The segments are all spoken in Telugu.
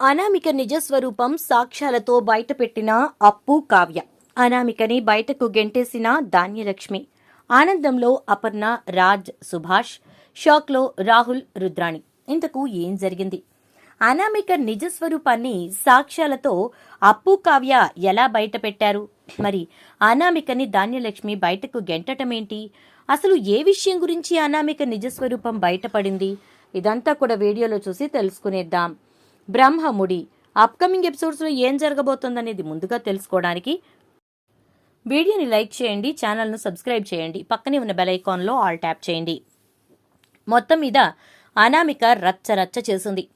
అనామిక నిజస్వరూపం సాక్ష్యాలతో బయటపెట్టిన అప్పు కావ్య. అనామికని బయటకు గెంటేసిన ధాన్యలక్ష్మి. ఆనందంలో అపర్ణ రాజ్ సుభాష్ షాక్లో రాహుల్ రుద్రాణి. ఇంతకు ఏం జరిగింది? అనామిక నిజస్వరూపాన్ని సాక్ష్యాలతో అప్పు కావ్య ఎలా బయటపెట్టారు? మరి అనామికని ధాన్యలక్ష్మి బయటకు గెంటటమేంటి? అసలు ఏ విషయం గురించి అనామిక నిజస్వరూపం బయటపడింది? ఇదంతా కూడా వీడియోలో చూసి తెలుసుకునేద్దాం. బ్రహ్మముడి. అప్కమింగ్ ఎపిసోడ్స్లో ఏం జరగబోతుందనేది ముందుగా తెలుసుకోవడానికి వీడియోని లైక్ చేయండి ఛానల్ను సబ్స్క్రైబ్ చేయండి పక్కనే ఉన్న బెల్ ఐకాన్లో ఆల్ ట్యాప్ చేయండి. మొత్తం మీద అనామిక రచ్చ రచ్చ చేసింది.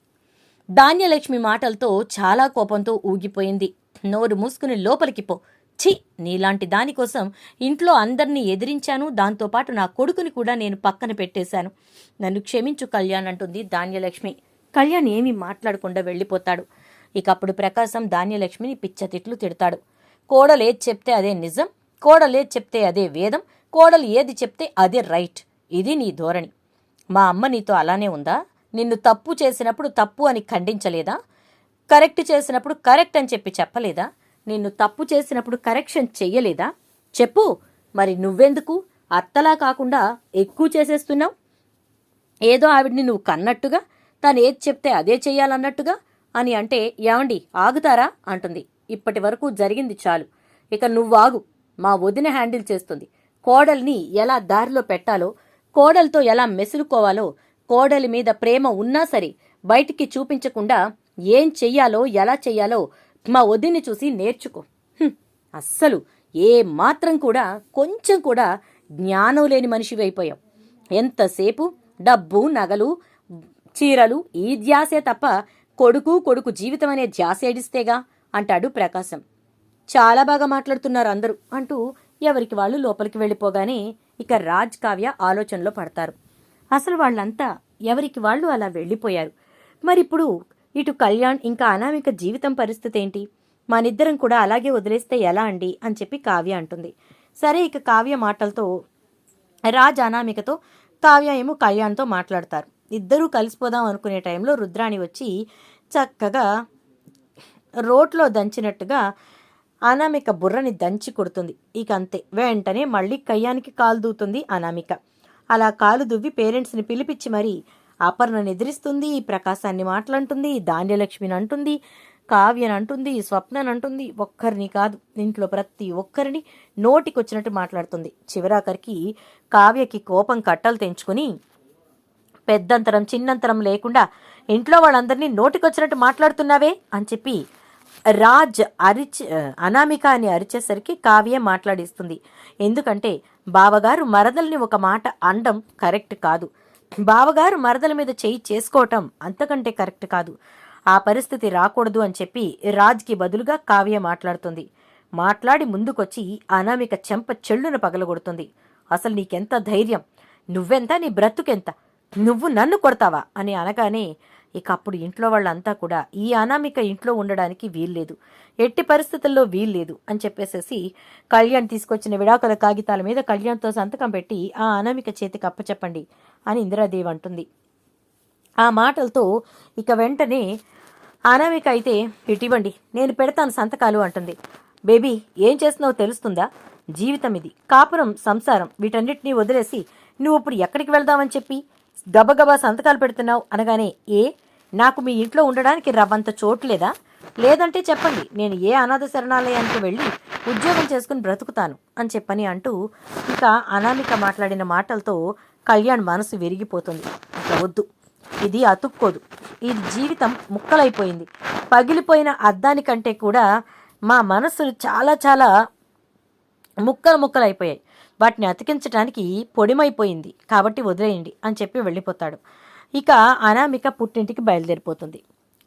ధాన్యలక్ష్మి మాటలతో చాలా కోపంతో ఊగిపోయింది. నోరు మూసుకుని లోపలికి పో. ఛీ! నీలాంటి దానికోసం ఇంట్లో అందరినీ ఎదిరించాను దాంతోపాటు నా కొడుకుని కూడా నేను పక్కన పెట్టేశాను. నన్ను క్షమించు కళ్యాణ్ అంటుంది ధాన్యలక్ష్మి. కళ్యాణ్ ఏమీ మాట్లాడకుండా వెళ్ళిపోతాడు. ఇక అప్పుడు ప్రకాశం ధాన్యలక్ష్మిని పిచ్చతిట్లు తిడతాడు. కోడలు ఏది చెప్తే అదే నిజం కోడలు ఏది చెప్తే అదే వేదం కోడలు ఏది చెప్తే అదే రైట్. ఇది నీ ధోరణి. మా అమ్మ నీతో అలానే ఉందా? నిన్ను తప్పు చేసినప్పుడు తప్పు అని ఖండించలేదా? కరెక్ట్ చేసినప్పుడు కరెక్ట్ అని చెప్పి చెప్పలేదా? నిన్ను తప్పు చేసినప్పుడు కరెక్షన్ చెయ్యలేదా? చెప్పు మరి నువ్వెందుకు? అత్తలా కాకుండా ఎక్కువ చేసేస్తున్నావు? ఏదో ఆవిడ్ని నువ్వు కన్నట్టుగా? తను ఏది చెప్తే అదే చెయ్యాలన్నట్టుగా? అని అంటే ఏమండి ఆగుతారా? అంటుంది. ఇప్పటి వరకు జరిగింది చాలు. ఇక నువ్వాగు మా వదిన హ్యాండిల్ చేస్తుంది. కోడల్ని ఎలా దారిలో పెట్టాలో కోడలతో ఎలా మెసులుకోవాలో కోడలి మీద ప్రేమ ఉన్నా సరే బయటికి చూపించకుండా ఏం చెయ్యాలో ఎలా చెయ్యాలో మా వదిన్ని చూసి నేర్చుకో. అస్సలు ఏ మాత్రం కూడా కొంచెం కూడా జ్ఞానం లేని మనిషివి అయిపోయావు. ఎంతసేపు డబ్బు నగలు చీరలు ఈ ధ్యాసే తప్ప కొడుకు కొడుకు జీవితం అనే ధ్యాస ఏడిస్తేగా? అంటాడు ప్రకాశం. చాలా బాగా మాట్లాడుతున్నారు అందరూ అంటూ ఎవరికి వాళ్ళు లోపలికి వెళ్ళిపోగానే ఇక రాజ్ కావ్య ఆలోచనలో పడతారు. అసలు వాళ్ళంతా ఎవరికి వాళ్ళు అలా వెళ్ళిపోయారు? మరిప్పుడు ఇటు కళ్యాణ్ ఇంకా అనామిక జీవితం పరిస్థితి ఏంటి? మనిద్దరం కూడా అలాగే వదిలేస్తే ఎలా అండి? అని చెప్పి కావ్య అంటుంది. సరే ఇక కావ్య మాటలతో రాజ్ అనామికతో కావ్య ఏమో కళ్యాణ్తో మాట్లాడతారు. ఇద్దరూ కలిసిపోదాం అనుకునే టైంలో రుద్రాణి వచ్చి చక్కగా రోట్లో దంచినట్టుగా అనామిక బుర్రని దంచి కొడుతుంది. ఇక అంతే. వెంటనే మళ్ళీ కయ్యానికి కాలు దూతుంది అనామిక. అలా కాలు దువ్వి పేరెంట్స్ని పిలిపించి మరి అపర్ణని ఎదిరిస్తుంది ప్రకాశాన్ని మాట్లాడుతుంది ధాన్యలక్ష్మిని అంటుంది కావ్యని అంటుంది స్వప్నని అంటుంది. ఒక్కరిని కాదు ఇంట్లో ప్రతి ఒక్కరిని నోటికొచ్చినట్టు మాట్లాడుతుంది. చివరాఖరికి కావ్యకి కోపం కట్టలు తెంచుకుని పెద్దంతరం చిన్నంతరం లేకుండా ఇంట్లో వాళ్ళందరినీ నోటికొచ్చినట్టు మాట్లాడుతున్నావే అని చెప్పి రాజ్ అరిచి అనామిక అని అరిచేసరికి కావ్య మాట్లాడిస్తుంది. ఎందుకంటే బావగారు మరదల్ని ఒక మాట అండం కరెక్ట్ కాదు. బావగారు మరదల మీద చేయి చేసుకోవటం అంతకంటే కరెక్ట్ కాదు. ఆ పరిస్థితి రాకూడదు అని చెప్పి రాజ్కి బదులుగా కావ్య మాట్లాడుతుంది. మాట్లాడి ముందుకొచ్చి అనామిక చెంప చెళ్ళున పగలగొడుతుంది. అసలు నీకెంత ధైర్యం? నువ్వెంత? నీ బ్రతుకెంత? నువ్వు నన్ను కొడతావా? అని అనగానే ఇక అప్పుడు ఇంట్లో వాళ్ళంతా కూడా ఈ అనామిక ఇంట్లో ఉండడానికి వీల్లేదు. ఎట్టి పరిస్థితుల్లో వీల్లేదు అని చెప్పేసేసి కళ్యాణ్ తీసుకొచ్చిన విడాకుల కాగితాల మీద కళ్యాణ్తో సంతకం పెట్టి ఆ అనామిక చేతికి అప్పచెప్పండి అని ఇందిరాదేవి అంటుంది. ఆ మాటలతో ఇక వెంటనే అనామిక అయితే ఇటివ్వండి నేను పెడతాను సంతకాలు అంటుంది. బేబీ ఏం చేస్తున్నావో తెలుస్తుందా? జీవితం ఇది కాపురం సంసారం వీటన్నిటినీ వదిలేసి నువ్వు ఇప్పుడు ఎక్కడికి వెళ్దామని చెప్పి? గబగబా సంతకాలు పెడుతున్నావు అనగానే ఏ? నాకు మీ ఇంట్లో ఉండడానికి రవ్వంత చోటు లేదా? లేదంటే చెప్పండి నేను ఏ అనాథ శరణాలయానికి వెళ్ళి ఉద్యోగం చేసుకుని బ్రతుకుతాను అని చెప్పని అంటూ ఇక అనామిక మాట్లాడిన మాటలతో కళ్యాణ్ మనసు విరిగిపోతుంది. వద్దు. ఇది అతుక్కోదు. ఇది జీవితం ముక్కలైపోయింది. పగిలిపోయిన అద్దానికంటే కూడా మా మనసులు చాలా చాలా ముక్కలు ముక్కలు అయిపోయాయి వాటిని అతికించడానికి పొడిమైపోయింది. కాబట్టి వదిలేయండి అని చెప్పి వెళ్ళిపోతాడు. ఇక అనామిక పుట్టింటికి బయలుదేరిపోతుంది.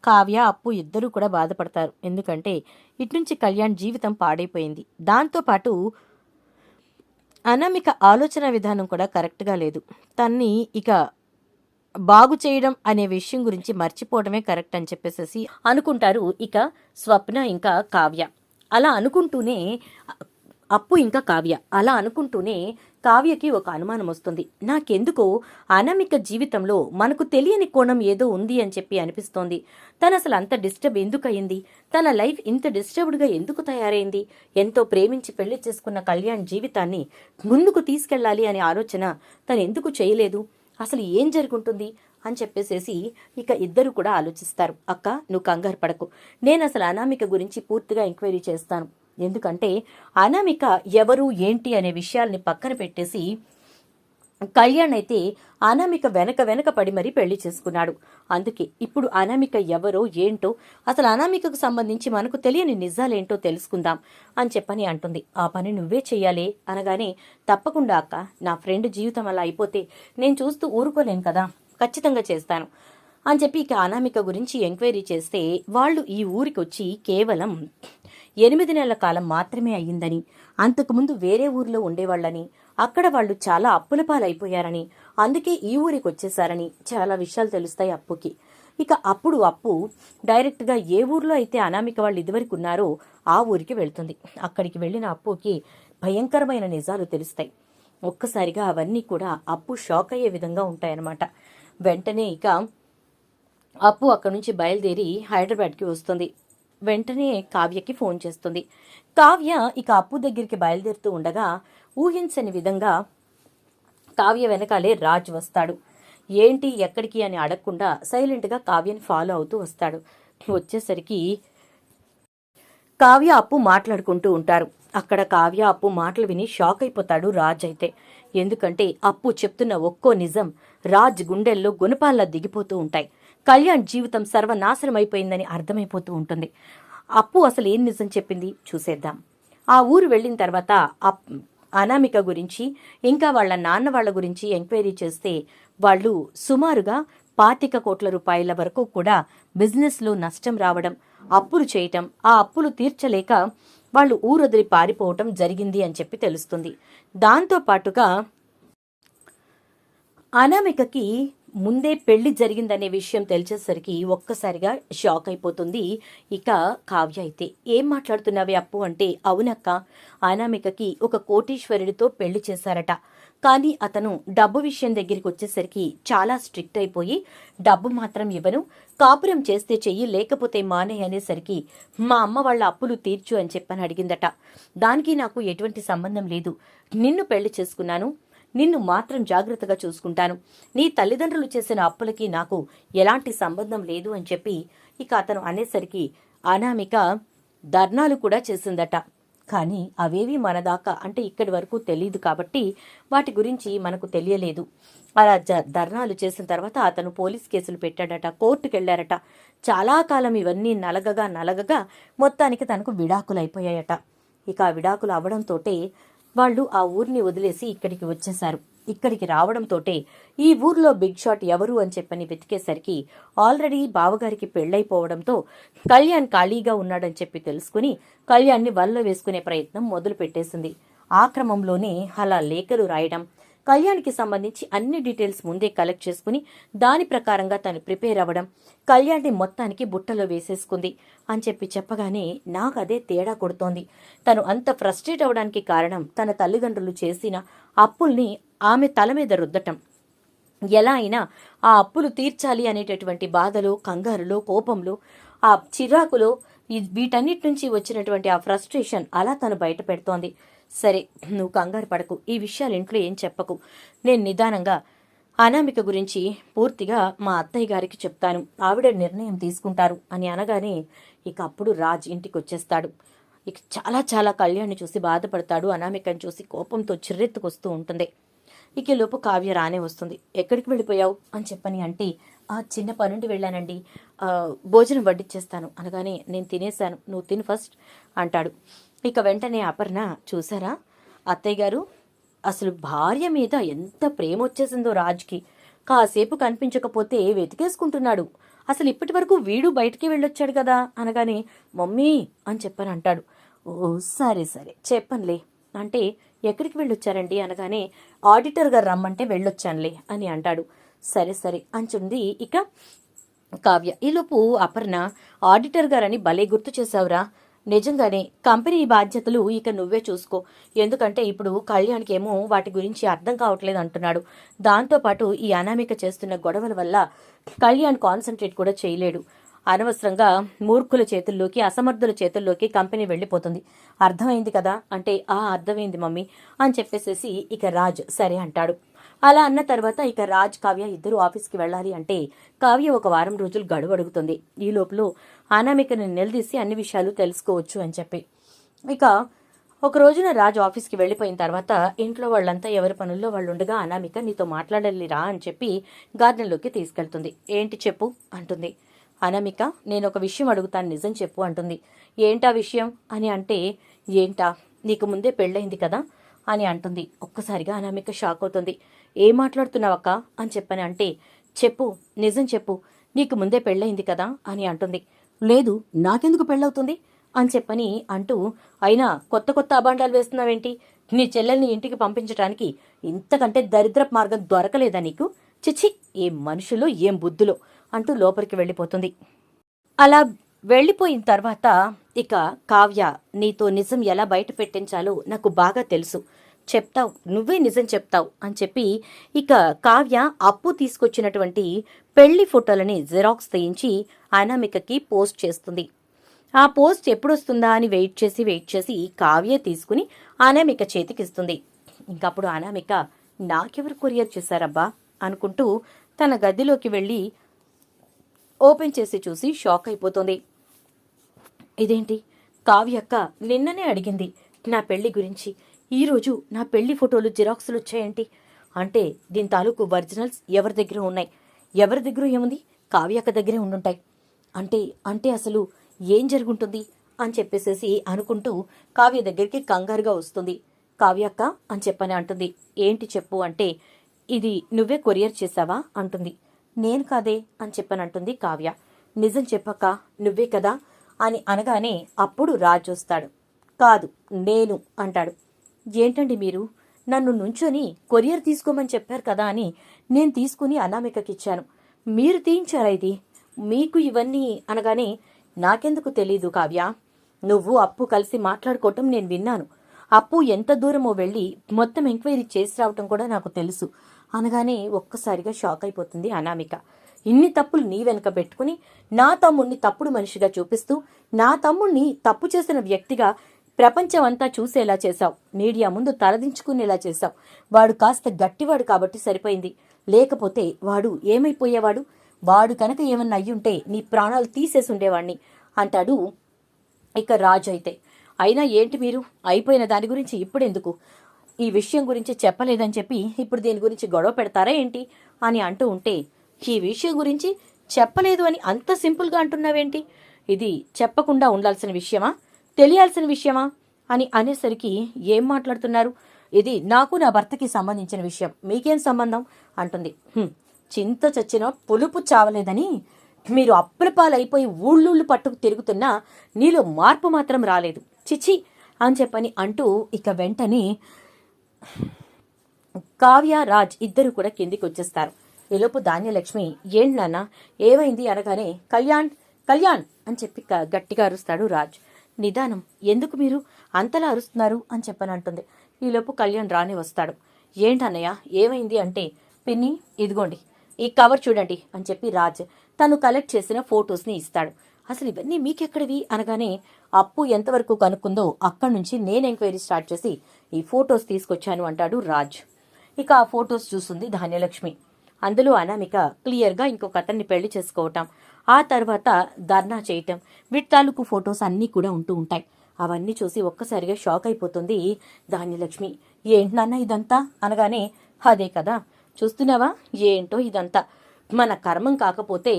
కావ్య అప్పు ఇద్దరూ కూడా బాధపడతారు. ఎందుకంటే ఇట్నుంచి కళ్యాణ్ జీవితం పాడైపోయింది. దాంతోపాటు అనామిక ఆలోచన విధానం కూడా కరెక్ట్గా లేదు. తన్ని ఇక బాగు చేయడం అనే విషయం గురించి మర్చిపోవడమే కరెక్ట్ అని చెప్పేసేసి అనుకుంటారు ఇక స్వప్న ఇంకా కావ్య. అలా అనుకుంటూనే అప్పు ఇంకా కావ్య. అలా అనుకుంటూనే కావ్యకి ఒక అనుమానం వస్తుంది. నాకెందుకో అనామిక జీవితంలో మనకు తెలియని కోణం ఏదో ఉంది అని చెప్పి అనిపిస్తోంది. తను అసలు అంత డిస్టర్బ్ ఎందుకు అయింది తన లైఫ్ ఇంత డిస్టర్బ్డ్గా ఎందుకు తయారైంది? ఎంతో ప్రేమించి పెళ్ళి చేసుకున్న కళ్యాణ్ జీవితాన్ని ముందుకు తీసుకెళ్ళాలి అనే ఆలోచన తను ఎందుకు చేయలేదు? అసలు ఏం జరుగుంటుంది? అని చెప్పేసేసి ఇక ఇద్దరు కూడా ఆలోచిస్తారు. అక్క నువ్వు కంగారు పడకు. నేను అసలు అనామిక గురించి పూర్తిగా ఎంక్వైరీ చేస్తాను. ఎందుకంటే అనామిక ఎవరు ఏంటి అనే విషయాల్ని పక్కన పెట్టేసి కళ్యాణ్ అయితే అనామిక వెనక వెనక పడి మరీ పెళ్ళి చేసుకున్నాడు. అందుకే ఇప్పుడు అనామిక ఎవరో ఏంటో అసలు అనామికకు సంబంధించి మనకు తెలియని నిజాలేంటో తెలుసుకుందాం అని చెప్పని అంటుంది. ఆ పని నువ్వే చెయ్యాలి అనగానే తప్పకుండా అక్క నా ఫ్రెండ్ జీవితం అలా అయిపోతే నేను చూస్తూ ఊరుకోలేను కదా ఖచ్చితంగా చేస్తాను అని చెప్పి ఇక అనామిక గురించి ఎంక్వైరీ చేస్తే వాళ్ళు ఈ ఊరికి వచ్చి కేవలం ఎనిమిది నెలల కాలం మాత్రమే అయ్యిందని అంతకుముందు వేరే ఊర్లో ఉండేవాళ్ళని అక్కడ వాళ్ళు చాలా అప్పుల పాలైపోయారని అందుకే ఈ ఊరికి వచ్చేసారని చాలా విషయాలు తెలుస్తాయి అప్పుకి. ఇక అప్పుడు అప్పు డైరెక్ట్గా ఏ ఊర్లో అయితే అనామిక వాళ్ళు ఇదివరకు ఉన్నారో ఆ ఊరికి వెళ్తుంది. అక్కడికి వెళ్ళిన అప్పుకి భయంకరమైన నిజాలు తెలుస్తాయి. ఒక్కసారిగా అవన్నీ కూడా అప్పు షాక్ అయ్యే విధంగా ఉంటాయన్నమాట. వెంటనే ఇక అప్పు అక్కడి నుంచి బయలుదేరి హైదరాబాద్కి వస్తుంది. వెంటనే కావ్యకి ఫోన్ చేస్తుంది. కావ్య ఇక అప్పు దగ్గరికి బయలుదేరుతూ ఉండగా ఊహించని విధంగా కావ్య వెనకాలే రాజ్ వస్తాడు. ఏంటి ఎక్కడికి అని అడగకుండా సైలెంట్గా కావ్యని ఫాలో అవుతూ వస్తాడు. వచ్చేసరికి కావ్య అప్పు మాట్లాడుకుంటూ ఉంటారు. అక్కడ కావ్య అప్పు మాటలు విని షాక్ అయిపోతాడు రాజ్ అయితే. ఎందుకంటే అప్పు చెప్తున్న ఒక్కో నిజం రాజ్ గుండెల్లో గుణపాల్లా దిగిపోతూ ఉంటాయి. కళ్యాణ్ జీవితం సర్వనాశనమైపోయిందని అర్థమైపోతూ ఉంటుంది. అప్పు అసలు ఏం నిజం చెప్పింది? చూసేద్దాం. ఆ ఊరు వెళ్ళిన తర్వాత అప్ అనామిక గురించి ఇంకా వాళ్ళ నాన్న వాళ్ళ గురించి ఎంక్వైరీ చేస్తే వాళ్ళు సుమారుగా పాతిక కోట్ల రూపాయల వరకు కూడా బిజినెస్లో నష్టం రావడం అప్పులు చేయటం ఆ అప్పులు తీర్చలేక వాళ్ళు ఊరొదిలి పారిపోవటం జరిగింది అని చెప్పి తెలుస్తుంది. దాంతో పాటుగా అనామికకి ముందే పెళ్ళి జరిగిందనే విషయం తెలిసేసరికి ఒక్కసారిగా షాక్ అయిపోతుంది. ఇక కావ్య అయితే ఏం మాట్లాడుతున్నావే అప్పు? అంటే అవునక్క అనామికకి ఒక కోటీశ్వరుడితో పెళ్ళి చేశారట. కానీ అతను డబ్బు విషయం దగ్గరికి వచ్చేసరికి చాలా స్ట్రిక్ట్ అయిపోయి డబ్బు మాత్రం ఇవ్వను కాపురం చేస్తే చెయ్యి లేకపోతే మానే అనేసరికి మా అమ్మ వాళ్ళ అప్పులు తీర్చు అని చెప్పని అడిగిందట. దానికి నాకు ఎటువంటి సంబంధం లేదు. నిన్ను పెళ్ళి చేసుకున్నాను నిన్ను మాత్రం జాగ్రత్తగా చూసుకుంటాను. నీ తల్లిదండ్రులు చేసిన అప్పులకి నాకు ఎలాంటి సంబంధం లేదు అని చెప్పి ఇక అతను అనేసరికి అనామిక ధర్నాలు కూడా చేసిందట. కానీ అవేవి మన దాకా అంటే ఇక్కడి వరకు తెలియదు కాబట్టి వాటి గురించి మనకు తెలియలేదు. అలా జ ధర్నాలు చేసిన తర్వాత అతను పోలీస్ కేసులు పెట్టాడట కోర్టుకు వెళ్ళారట చాలా కాలం ఇవన్నీ నలగగా నలగగా మొత్తానికి తనకు విడాకులు అయిపోయాయట ఇక ఆ విడాకులు అవడంతోటే వాళ్ళు ఆ ఊరిని వదిలేసి ఇక్కడికి వచ్చేశారు. ఇక్కడికి రావడంతోటే ఈ ఊర్లో బిగ్ షాట్ ఎవరు అని చెప్పని వెతికేసరికి ఆల్రెడీ బావగారికి పెళ్ళైపోవడంతో కళ్యాణ్ ఖాళీగా ఉన్నాడని చెప్పి తెలుసుకుని కళ్యాణ్ని వల్ల వేసుకునే ప్రయత్నం మొదలు పెట్టేసింది ఆ క్రమంలోనే అలా లేఖలు రాయడం కళ్యాణ్కి సంబంధించి అన్ని డీటెయిల్స్ ముందే కలెక్ట్ చేసుకుని దాని ప్రకారంగా తను ప్రిపేర్ అవ్వడం కళ్యాణ్ని మొత్తానికి బుట్టలో వేసేసుకుంది అని చెప్పి చెప్పగానే నాకు అదే తేడా కొడుతోంది. తను అంత ఫ్రస్ట్రేట్ అవ్వడానికి కారణం తన తల్లిదండ్రులు చేసిన అప్పుల్ని ఆమె తల మీద రుద్దటం. ఎలా అయినా ఆ అప్పులు తీర్చాలి అనేటటువంటి బాధలో కంగారులో కోపంలో ఆ చిరాకులో వీటన్నిటి నుంచి వచ్చినటువంటి ఆ ఫ్రస్ట్రేషన్ అలా తను బయట పెడుతోంది. సరే నువ్వు కంగారు పడకు. ఈ విషయాలు ఇంట్లో ఏం చెప్పకు. నేను నిదానంగా అనామిక గురించి పూర్తిగా మా అత్తయ్య గారికి చెప్తాను. ఆవిడ నిర్ణయం తీసుకుంటారు అని అనగానే ఇక అప్పుడు రాజ్ ఇంటికి వచ్చేస్తాడు ఇక చాలా చాలా కళ్యాణ్ని చూసి బాధపడతాడు. అనామికని చూసి కోపంతో చిర్రెత్తుకొస్తూ ఉంటుంది. ఇక లోపు కావ్య రానే వస్తుంది. ఎక్కడికి వెళ్ళిపోయావు? అని చెప్పని అంటే ఆ చిన్న పనుండి వెళ్ళానండి. భోజనం వడ్డిచ్చేస్తాను. అనగానే నేను తినేశాను. నువ్వు తిను ఫస్ట్ అంటాడు. ఇక వెంటనే అపర్ణ చూసారా? అత్తయ్య గారు అసలు భార్య మీద ఎంత ప్రేమ వచ్చేసిందో రాజ్కి. కాసేపు కనిపించకపోతే వెతికేసుకుంటున్నాడు. అసలు ఇప్పటి వరకు వీడు బయటికి వెళ్ళొచ్చాడు కదా అనగానే మమ్మీ అని చెప్పని అంటాడు. ఓ సరే సరే చెప్పనులే. అంటే ఎక్కడికి వెళ్ళొచ్చారండి? అనగానే ఆడిటర్ గారు రమ్మంటే వెళ్ళొచ్చానులే అని అంటాడు. సరే సరే అంచుంది ఇక కావ్య. ఈలోపు అపర్ణ ఆడిటర్ గారని భలే గుర్తు చేశావురా. నిజంగానే కంపెనీ బాధ్యతలు ఇక నువ్వే చూసుకో. ఎందుకంటే ఇప్పుడు కళ్యాణ్కేమో వాటి గురించి అర్థం కావట్లేదు అంటున్నాడు. దాంతోపాటు ఈ అనామిక చేస్తున్న గొడవల వల్ల కళ్యాణ్ కాన్సన్ట్రేట్ కూడా చేయలేడు. అనవసరంగా మూర్ఖుల చేతుల్లోకి అసమర్థుల చేతుల్లోకి కంపెనీ వెళ్ళిపోతుంది. అర్థమైంది కదా? అంటే ఆ అర్థమైంది మమ్మీ అని చెప్పేసేసి ఇక రాజ్ సరే అంటాడు. అలా అన్న తర్వాత ఇక రాజ్ కావ్య ఇద్దరు ఆఫీస్కి వెళ్ళాలి అంటే కావ్య ఒక వారం రోజులు గడువు అడుగుతుంది. ఈ లోపల అనామికని నిలదీసి అన్ని విషయాలు తెలుసుకోవచ్చు అని చెప్పి. ఇక ఒక రోజున రాజ్ ఆఫీస్కి వెళ్ళిపోయిన తర్వాత ఇంట్లో వాళ్ళంతా ఎవరి పనుల్లో వాళ్ళు ఉండగా అనామిక నీతో మాట్లాడాలిరా? అని చెప్పి గార్డెన్లోకి తీసుకెళ్తుంది. ఏంటి చెప్పు? అంటుంది. అనామిక నేను ఒక విషయం అడుగుతాను నిజం చెప్పు అంటుంది. ఏంటా విషయం? అని అంటే ఏంటా? నీకు ముందే పెళ్ళయింది కదా? అని అంటుంది. ఒక్కసారిగా అనామిక షాక్ అవుతుంది. ఏం మాట్లాడుతున్నావక్క? అని చెప్పని అంటే చెప్పు నిజం చెప్పు. నీకు ముందే పెళ్ళయింది కదా? అని అంటుంది. లేదు నాకెందుకు పెళ్ళవుతుంది? అని చెప్పని అంటూ అయినా కొత్త కొత్త అబాండాలు వేస్తున్నావేంటి? నీ చెల్లెల్ని ఇంటికి పంపించడానికి ఇంతకంటే దరిద్ర మార్గం దొరకలేదా నీకు? చిచి ఏం మనుషులు ఏం బుద్ధులో అంటూ లోపలికి వెళ్ళిపోతుంది. అలా వెళ్ళిపోయిన తర్వాత ఇక కావ్య నీతో నిజం ఎలా బయట పెట్టించాలో నాకు బాగా తెలుసు. చెప్తావు. నువ్వే నిజం చెప్తావు అని చెప్పి ఇక కావ్య అప్పు తీసుకొచ్చినటువంటి పెళ్ళి ఫోటోలని జిరాక్స్ తీయించి అనామికకి పోస్ట్ చేస్తుంది. ఆ పోస్ట్ ఎప్పుడు వస్తుందా అని వెయిట్ చేసి వెయిట్ చేసి కావ్య తీసుకుని అనామిక చేతికిస్తుంది. ఇంకప్పుడు అనామిక నాకెవరు కొరియర్ చేశారబ్బా అనుకుంటూ తన గదిలోకి వెళ్ళి ఓపెన్ చేసి చూసి షాక్ అయిపోతుంది. ఇదేంటి? కావ్యక్క నిన్ననే అడిగింది నా పెళ్ళి గురించి. ఈరోజు నా పెళ్ళి ఫోటోలు జిరాక్స్లు వచ్చాయంటి? అంటే దీని తాలూకు ఒరిజినల్స్ ఎవరి దగ్గర ఉన్నాయి? ఎవరి దగ్గర ఏముంది? కావ్యక్క దగ్గరే ఉండుంటాయి. అంటే అంటే అసలు ఏం జరుగుంటుంది? అని చెప్పేసేసి అనుకుంటూ కావ్య దగ్గరికి కంగారుగా వస్తుంది. కావ్యక్క అని చెప్పని అంటుంది. ఏంటి చెప్పు అంటే ఇది నువ్వే కొరియర్ చేసావా అంటుంది. నేను కాదే అని చెప్పని అంటుంది కావ్య. నిజం చెప్పక్క నువ్వే కదా అని అనగానే అప్పుడు రాజు వస్తాడు. కాదు నేను అంటాడు. ఏంటండి మీరు? నన్ను నుంచొని కొరియర్ తీసుకోమని చెప్పారు కదా అని నేను తీసుకుని అనామికకిచ్చాను. మీరు తీయించారా ఇది? మీకు ఇవన్నీ అనగానే నాకెందుకు తెలీదు కావ్య. నువ్వు అప్పు కలిసి మాట్లాడుకోవటం నేను విన్నాను. అప్పు ఎంత దూరమో వెళ్ళి మొత్తం ఎంక్వైరీ చేసి రావటం కూడా నాకు తెలుసు అనగానే ఒక్కసారిగా షాక్ అయిపోతుంది అనామిక. ఇన్ని తప్పులు నీ వెనక పెట్టుకుని నా తమ్ముణ్ణి తప్పుడు మనిషిగా చూపిస్తూ నా తమ్ముణ్ణి తప్పు చేసిన వ్యక్తిగా ప్రపంచం అంతా చూసేలా చేశావు. మీడియా ముందు తలదించుకునేలా చేశావు. వాడు కాస్త గట్టివాడు కాబట్టి సరిపోయింది. లేకపోతే వాడు ఏమైపోయేవాడు? వాడు కనుక ఏమన్నా అయ్యుంటే నీ ప్రాణాలు తీసేసి ఉండేవాణ్ణి అంటాడు ఇక రాజు అయితే. అయినా ఏంటి మీరు? అయిపోయిన దాని గురించి ఇప్పుడెందుకు? ఈ విషయం గురించి చెప్పలేదని చెప్పి ఇప్పుడు దీని గురించి గొడవ పెడతారా ఏంటి? అని అంటూ ఉంటే ఈ విషయం గురించి చెప్పలేదు అని అంత సింపుల్గా అంటున్నావేంటి? ఇది చెప్పకుండా ఉండాల్సిన విషయమా? తెలియాల్సిన విషయమా? అని అనేసరికి ఏం మాట్లాడుతున్నారు? ఇది నాకు నా భర్తకి సంబంధించిన విషయం. మీకేం సంబంధం? అంటుంది. చింత చచ్చిన పులుపు చావలేదని మీరు అప్పులపాలైపోయి ఊళ్ళూళ్ళు పట్టుకు తిరుగుతున్నా నీలో మార్పు మాత్రం రాలేదు. చిచి అని చెప్పని అంటూ ఇక వెంటనే కావ్య రాజ్ ఇద్దరు కూడా కిందికి వచ్చేస్తారు ఈలోపు ధాన్యలక్ష్మి ఏంటి నాన్న ఏమైంది అనగానే కళ్యాణ్ కళ్యాణ్ అని చెప్పి గట్టిగా అరుస్తాడు రాజ్. నిదానం ఎందుకు మీరు అంతలా అరుస్తున్నారు? అని చెప్పని అంటుంది ఈలోపు కళ్యాణ్ రాని వస్తాడు. ఏంటన్నయ్య ఏమైంది? అంటే పిన్ని ఇదిగోండి ఈ కవర్ చూడండి అని చెప్పి రాజ్ తను కలెక్ట్ చేసిన ఫొటోస్ని ఇస్తాడు. అసలు ఇవన్నీ మీకెక్కడివి? అనగానే అప్పు ఎంతవరకు కనుక్కుందో అక్కడి నుంచి నేను ఎంక్వైరీ స్టార్ట్ చేసి ఈ ఫొటోస్ తీసుకొచ్చాను అంటాడు రాజ్. ఇక ఆ ఫొటోస్ చూస్తుంది ధాన్యలక్ష్మి. అందులో అనామిక క్లియర్గా ఇంకొక అతన్ని పెళ్ళి చేసుకోవటం. ఆ తర్వాత ధర్నా చేయటం. వీటి తాలూకు ఫొటోస్ అన్నీ కూడా ఉంటూ ఉంటాయి. అవన్నీ చూసి ఒక్కసారిగా షాక్ అయిపోతుంది ధాన్యలక్ష్మి ఏంటి నాన్న ఇదంతా? అనగానే అదే కదా. చూస్తున్నావా? ఏంటో ఇదంతా. మన కర్మం కాకపోతే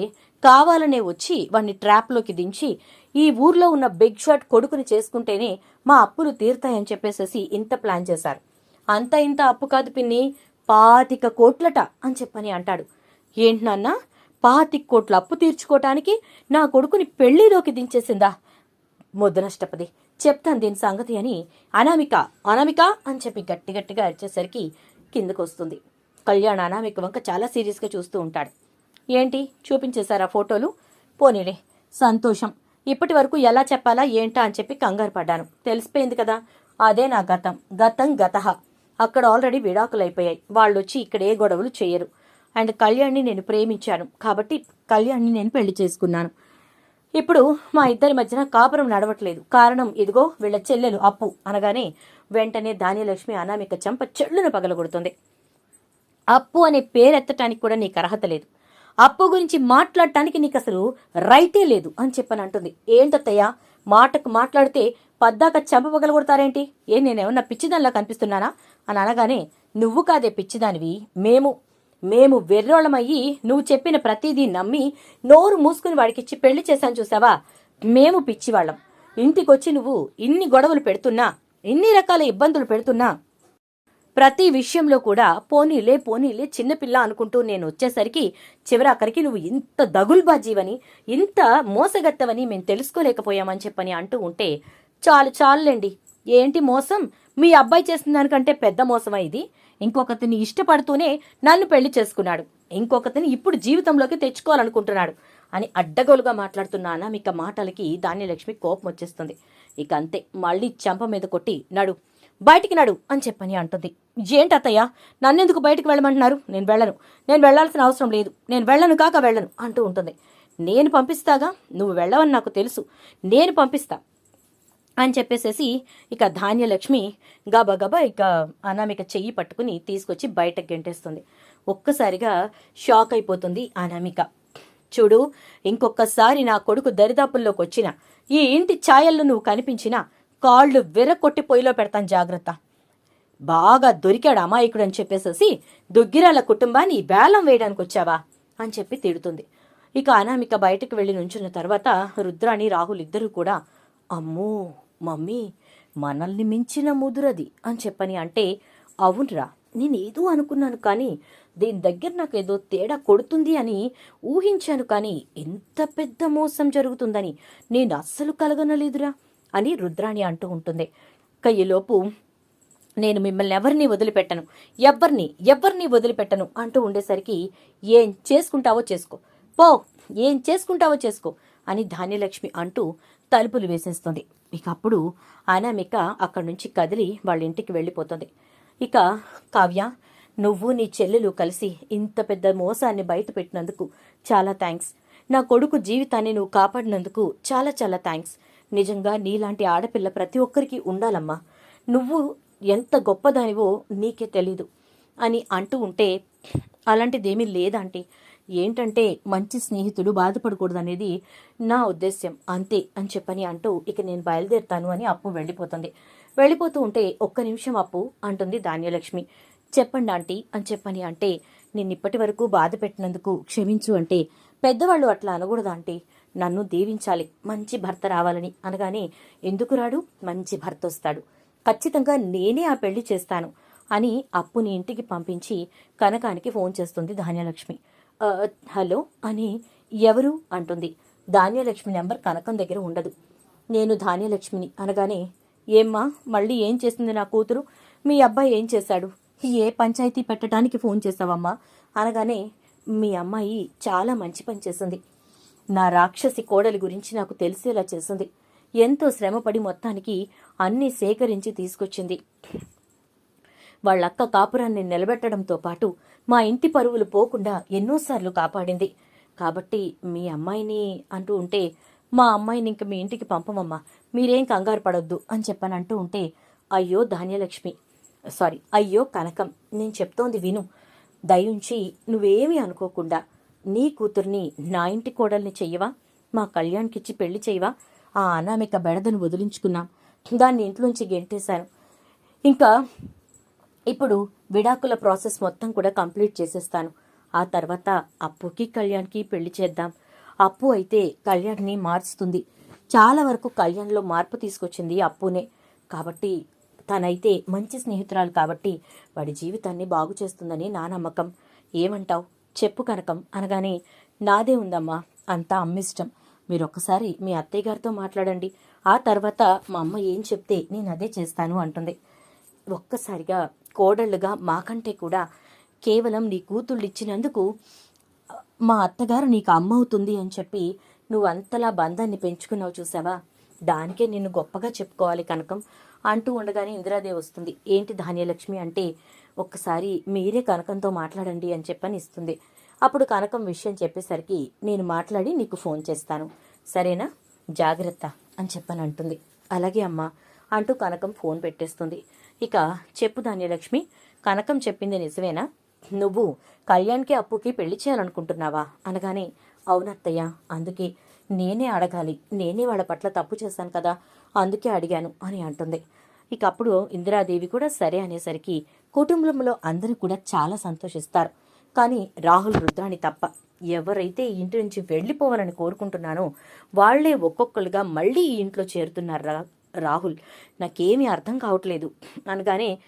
కావాలనే వచ్చి వాణ్ణి ట్రాప్లోకి దించి ఈ ఊర్లో ఉన్న బిగ్ షాట్ కొడుకుని చేసుకుంటేనే మా అప్పులు తీరుతాయని చెప్పేసేసి ఇంత ప్లాన్ చేశారు. అంత ఇంత అప్పు కాదు పిన్ని. పాతిక కోట్లట అని చెప్పని అంటాడు. ఏంటి నాన్న? పాతిక కోట్ల అప్పు తీర్చుకోవటానికి నా కొడుకుని పెళ్ళిలోకి దించేసిందా? మొద్దు నష్టపది. చెప్తాను దీని సంగతి అని అనామిక అనామిక అని చెప్పి గట్టి గట్టిగా అరిచేసరికి కిందకు వస్తుంది కళ్యాణ్ అనామిక వంక చాలా సీరియస్గా చూస్తూ ఉంటాడు. ఏంటి? చూపించేశారా ఫోటోలు? పోనీలే. సంతోషం. ఇప్పటి వరకు ఎలా చెప్పాలా ఏంటా అని చెప్పి కంగారు పడ్డాను. తెలిసిపోయింది కదా. అదే నా గతం. గతం గతహ అక్కడ ఆల్రెడీ విడాకులు అయిపోయాయి వాళ్ళు వచ్చి ఇక్కడ ఏ గొడవలు చేయరు. అండ్ కళ్యాణ్ని నేను ప్రేమించాను. కాబట్టి కళ్యాణ్ని నేను పెళ్ళి చేసుకున్నాను. ఇప్పుడు మా ఇద్దరి మధ్యన కాపురం నడవట్లేదు. కారణం ఇదిగో వీళ్ళ చెల్లెలు అప్పు అనగానే వెంటనే ధాన్యలక్ష్మి అనామిక చెంప చెల్లును పగలగొడుతుంది. అప్పు అనే పేరెత్తటానికి కూడా నీకు అర్హత లేదు. అప్పు గురించి మాట్లాడటానికి నీకు అసలు రైటే లేదు అని చెప్పని అంటుంది. ఏంటత్తయ్య? మాటకు మాట్లాడితే పద్దాక చెంప పగలగొడతారేంటి? ఏ నేనేమన్నా పిచ్చిదానిలా కనిపిస్తున్నానా? అని అనగానే నువ్వు కాదే పిచ్చిదానివి. మేము మేము వెర్రోళమయ్యి నువ్వు చెప్పిన ప్రతిదీ నమ్మి నోరు మూసుకుని వాడికిచ్చి పెళ్ళి చేశాను చూసావా? మేము పిచ్చివాళ్ళం. ఇంటికొచ్చి నువ్వు ఇన్ని గొడవలు పెడుతున్నా ఇన్ని రకాల ఇబ్బందులు పెడుతున్నా ప్రతి విషయంలో కూడా పోనీలే పోనీలే చిన్నపిల్ల అనుకుంటూ నేను వచ్చేసరికి చివరాఖరికి నువ్వు ఇంత దగుల్బాజీవని ఇంత మోసగత్తవని మేము తెలుసుకోలేకపోయామని చెప్పని అంటూ ఉంటే చాలు చాలులేండి. ఏంటి మోసం? మీ అబ్బాయి చేసిన దానికంటే పెద్ద మోసమా ఇది? ఇంకొకతిని ఇష్టపడుతూనే నన్ను పెళ్ళి చేసుకున్నాడు. ఇంకొకతిని ఇప్పుడు జీవితంలోకి తెచ్చుకోవాలనుకుంటున్నాడు అని అడ్డగోలుగా మాట్లాడుతున్న అనామిక మాటలకి ధాన్యలక్ష్మి కోపం వచ్చేస్తుంది. ఇక అంతే మళ్ళీ చెంప మీద కొట్టి నడు బయటికి నడు అని చెప్పని అంటుంది. ఏంటి అత్తయ్య నన్నెందుకు బయటికి వెళ్ళమంటున్నారు? నేను వెళ్ళను. నేను వెళ్ళాల్సిన అవసరం లేదు. నేను వెళ్ళను కాక వెళ్ళను అంటూ ఉంటుంది. నేను పంపిస్తాగా? నువ్వు వెళ్ళవని నాకు తెలుసు. నేను పంపిస్తా. అని చెప్పేసేసి ఇక ధాన్యలక్ష్మి గబగబా ఇక అనామిక చెయ్యి పట్టుకుని తీసుకొచ్చి బయటకు గెంటేస్తుంది. ఒక్కసారిగా షాక్ అయిపోతుంది అనామిక. చూడు ఇంకొకసారి నా కొడుకు దరిదాపుల్లోకి వచ్చిన ఈ ఇంటి ఛాయల్లో నువ్వు కనిపించినా కాళ్ళు వెర్రకొట్టి పొయ్యిలో పెడతాను జాగ్రత్త. బాగా దొరికాడు అమాయకుడు అని చెప్పేసేసి దుగ్గిరాల కుటుంబాన్ని వేలం వేయడానికి వచ్చావా అని చెప్పి తిడుతుంది. ఇక అనామిక బయటకు వెళ్ళి నుంచున్న తర్వాత రుద్రాణి రాహుల్ ఇద్దరూ కూడా అమ్మో మమ్మీ మనల్ని మించిన ముదురది అని చెప్పని అంటే అవునరా నేనేదో అనుకున్నాను కానీ దీని దగ్గర నాకు ఏదో తేడా కొడుతుంది అని ఊహించాను కానీ ఎంత పెద్ద మోసం జరుగుతుందని నేను అస్సలు కలగనలేదురా అని రుద్రాణి అంటూ ఉంటుంది. కయ్యలోపు నేను మిమ్మల్ని ఎవరిని వదిలిపెట్టను ఎవ్వరిని ఎవ్వరిని వదిలిపెట్టను అంటూ ఉండేసరికి ఏం చేసుకుంటావో చేసుకో పో ఏం చేసుకుంటావో చేసుకో అని ధాన్యలక్ష్మి అంటూ తలుపులు వేసేస్తుంది. ఇక అప్పుడు అనామిక అక్కడి నుంచి కదిలి వాళ్ళ ఇంటికి వెళ్ళిపోతుంది. ఇక కావ్య నువ్వు నీ చెల్లెలు కలిసి ఇంత పెద్ద మోసాన్ని బయటపెట్టినందుకు చాలా థ్యాంక్స్. నా కొడుకు జీవితాన్ని నువ్వు కాపాడినందుకు చాలా చాలా థ్యాంక్స్. నిజంగా నీలాంటి ఆడపిల్ల ప్రతి ఒక్కరికి ఉండాలమ్మా. నువ్వు ఎంత గొప్పదానివో నీకే తెలీదు అని అంటూ ఉంటే అలాంటిదేమీ లేదంటే ఏంటంటే మంచి స్నేహితుడు బాధపడకూడదనేది నా ఉద్దేశ్యం. అంతే అని చెప్పని అంటూ ఇక నేను బయలుదేరుతాను అని అప్పు వెళ్ళిపోతుంది. వెళ్ళిపోతూ ఉంటే ఒక్క నిమిషం అప్పు అంటుంది ధాన్యలక్ష్మి. చెప్పండి ఆంటీ అని చెప్పని అంటే నేను ఇప్పటి వరకు బాధ పెట్టినందుకు క్షమించు అంటే పెద్దవాళ్ళు అట్లా అనకూడదు ఆంటీ? నన్ను దీవించాలి మంచి భర్త రావాలని. అనగానే ఎందుకు రాడు? మంచి భర్త వస్తాడు. ఖచ్చితంగా నేనే ఆ పెళ్ళి చేస్తాను అని అప్పుని ఇంటికి పంపించి కనకానికి ఫోన్ చేస్తుంది ధాన్యలక్ష్మి. హలో అని ఎవరు అంటుంది. ధాన్యలక్ష్మి నెంబర్ కనకం దగ్గర ఉండదు. నేను ధాన్యలక్ష్మిని అనగానే ఏమ్మా మళ్ళీ ఏం చేసింది నా కూతురు? మీ అబ్బాయి ఏం చేశాడు? ఏ పంచాయతీ పెట్టడానికి ఫోన్ చేసావమ్మా? అనగానే మీ అమ్మాయి చాలా మంచి పని చేసింది. నా రాక్షసి కోడలి గురించి నాకు తెలిసేలా చేసింది. ఎంతో శ్రమపడి మొత్తానికి అన్నీ సేకరించి తీసుకొచ్చింది. వాళ్ళక్క కాపురాన్ని నిలబెట్టడంతో పాటు మా ఇంటి పరువులు పోకుండా ఎన్నోసార్లు కాపాడింది. కాబట్టి మీ అమ్మాయిని అంటూ ఉంటే మా అమ్మాయిని ఇంక మీ ఇంటికి పంపమమ్మా. మీరేం కంగారు పడొద్దు అని చెప్పని అంటూ ఉంటే అయ్యో ధాన్యలక్ష్మి సారీ అయ్యో కనకం నేను చెప్తోంది విను. దయుంచి నువ్వేమీ అనుకోకుండా నీ కూతుర్ని నా ఇంటి కోడల్ని చెయ్యవా? మా కళ్యాణ్కిచ్చి పెళ్ళి చేయవా ఆ అనామిక బెడదను వదిలించుకున్నాం. దాన్ని ఇంట్లోంచి గెంటేశాను. ఇంకా ఇప్పుడు విడాకుల ప్రాసెస్ మొత్తం కూడా కంప్లీట్ చేసేస్తాను. ఆ తర్వాత అప్పుకి కళ్యాణ్కి పెళ్ళి చేద్దాం. అప్పు అయితే కళ్యాణ్ని మార్చుతుంది చాలా వరకు కళ్యాణ్లో మార్పు తీసుకొచ్చింది అప్పునే. కాబట్టి తనైతే మంచి స్నేహితురాలు కాబట్టి వాడి జీవితాన్ని బాగు చేస్తుందని నా నమ్మకం. ఏమంటావు? చెప్పు కనకం. అనగానే నాదే ఉందమ్మా. అంతా అమ్మిష్టం. మీరు ఒక్కసారి మీ అత్తయ్య గారితో మాట్లాడండి. ఆ తర్వాత మా అమ్మ ఏం చెప్తే నేను అదే చేస్తాను అంటుంది. ఒక్కసారిగా కోడళ్ళుగా మాకంటే కూడా కేవలం నీ కూతుళ్ళు ఇచ్చినందుకు మా అత్తగారు నీకు అమ్మ అవుతుంది అని చెప్పి నువ్వు అంతలా బంధాన్ని పెంచుకున్నావు చూసావా? దానికే నిన్ను గొప్పగా చెప్పుకోవాలి కనకం. అంటూ ఉండగానే ఇందిరాదేవి వస్తుంది. ఏంటి ధాన్యలక్ష్మి అంటే ఒక్కసారి మీరే కనకంతో మాట్లాడండి అని చెప్పని ఇస్తుంది. అప్పుడు కనకం విషయం చెప్పేసరికి నేను మాట్లాడి నీకు ఫోన్ చేస్తాను. సరేనా? జాగ్రత్త అని చెప్పని అంటుంది. అలాగే అమ్మా అంటూ కనకం ఫోన్ పెట్టేస్తుంది. ఇక చెప్పు ధాన్యలక్ష్మి కనకం చెప్పింది నిజమేనా? నువ్వు కళ్యాణ్కి అప్పుకి పెళ్ళి చేయాలనుకుంటున్నావా? అనగానే అవునత్తయ్య అందుకే నేనే అడగాలి. నేనే వాళ్ళ పట్ల తప్పు చేశాను కదా అందుకే అడిగాను అని అంటుంది. ఇక అప్పుడు ఇందిరాదేవి కూడా సరే అనేసరికి కుటుంబంలో అందరూ కూడా చాలా సంతోషిస్తారు. కానీ రాహుల్ రుద్రాని తప్ప ఎవరైతే ఈ ఇంటి నుంచి వెళ్ళిపోవాలని కోరుకుంటున్నానో వాళ్ళే ఒక్కొక్కరుగా మళ్ళీ ఈ ఇంట్లో చేరుతున్నారు? రా రాహుల్ నాకేమీ అర్థం కావట్లేదు. అనగానే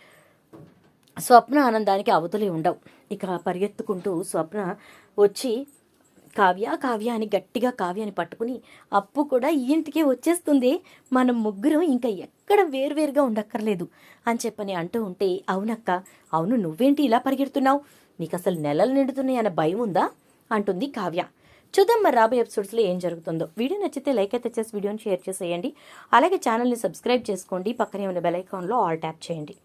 స్వప్న ఆనందానికి అవతలి ఉండవు. ఇక పరిగెత్తుకుంటూ స్వప్న వచ్చి కావ్య కావ్య అని గట్టిగా కావ్యాన్ని పట్టుకుని అప్పు కూడా ఈ ఇంటికే వచ్చేస్తుంది. మనం ముగ్గురం ఇంకా ఎక్కడ వేర్వేరుగా ఉండక్కర్లేదు అని చెప్పని అంటూ ఉంటే అవునక్క అవును నువ్వేంటి ఇలా పరిగెడుతున్నావు? నీకు అసలు నెలలు నిండుతున్నాయన్న భయం ఉందా అంటుంది కావ్య. చూద్దాం మరి రాబోయే ఎపిసోడ్స్లో ఏం జరుగుతుందో. వీడియో నచ్చితే లైక్ అయితే చేసి వీడియోని షేర్ చేసేయండి. అలాగే ఛానల్ని సబ్స్క్రైబ్ చేసుకోండి. పక్కనే ఉన్న బెల్ ఐకాన్లో ఆల్ ట్యాప్ చేయండి.